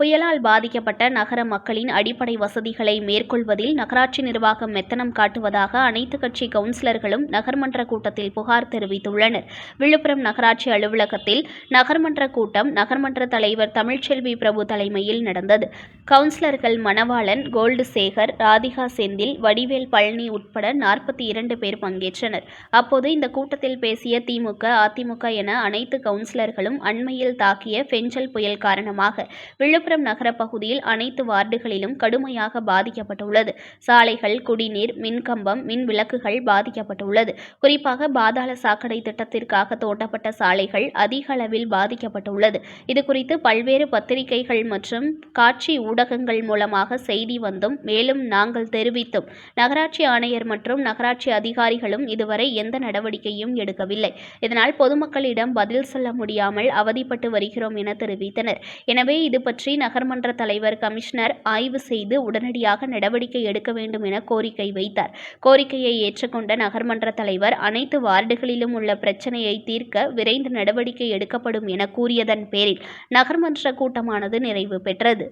புயலால் பாதிக்கப்பட்ட நகர மக்களின் அடிப்படை வசதிகளை மேற்கொள்வதில் நகராட்சி நிர்வாகம் மெத்தனம் காட்டுவதாக அனைத்து கட்சி கவுன்சிலர்களும் நகர்மன்ற கூட்டத்தில் புகார் தெரிவித்துள்ளனர். விழுப்புரம் நகராட்சி அலுவலகத்தில் நகர்மன்ற கூட்டம் நகர்மன்ற தலைவர் தமிழ்ச்செல்வி பிரபு தலைமையில் நடந்தது. கவுன்சிலர்கள் மணவாளன் கோல்டு சேகர் ராதிகா செந்தில் வடிவேல் பழனி உட்பட நாற்பத்தி இரண்டு பேர் பங்கேற்றனர். அப்போது இந்த கூட்டத்தில் பேசிய திமுக அதிமுக என அனைத்து கவுன்சிலர்களும் அண்மையில் தாக்கிய பெஞ்சல் புயல் காரணமாக விழுப்புரம் நகர பகுதியில் அனைத்து வார்டுகளிலும் கடுமையாக பாதிக்கப்பட்டுள்ளது. சாலைகள் குடிநீர் மின்கம்பம் மின் விளக்குகள் பாதிக்கப்பட்டுள்ளது. குறிப்பாக பாதாள சாக்கடை திட்டத்திற்காக தோட்டப்பட்ட சாலைகள் அதிக அளவில் பாதிக்கப்பட்டுள்ளது. இதுகுறித்து பல்வேறு பத்திரிகைகள் மற்றும் காட்சி ஊடகங்கள் மூலமாக செய்தி வந்தும் மேலும் நாங்கள் தெரிவித்தும். நகராட்சி ஆணையர் மற்றும் நகராட்சி அதிகாரிகளும் இதுவரை எந்த நடவடிக்கையும் எடுக்கவில்லை. இதனால் பொதுமக்களிடம் பதில் சொல்ல முடியாமல் அவதிப்பட்டு வருகிறோம் என தெரிவித்தனர். எனவே இது பற்றி நகர்மன்ற தலைவர் கமிஷனர் ஆய்வு செய்து உடனடியாக நடவடிக்கை எடுக்க வேண்டும் என கோரிக்கை வைத்தார். கோரிக்கையை ஏற்றுக்கொண்ட நகர்மன்ற தலைவர் அனைத்து வார்டுகளிலும் உள்ள பிரச்சனையை தீர்க்க விரைந்து நடவடிக்கை எடுக்கப்படும் என கூறியதன் பேரில் நகர்மன்ற கூட்டமானது நிறைவு பெற்றது.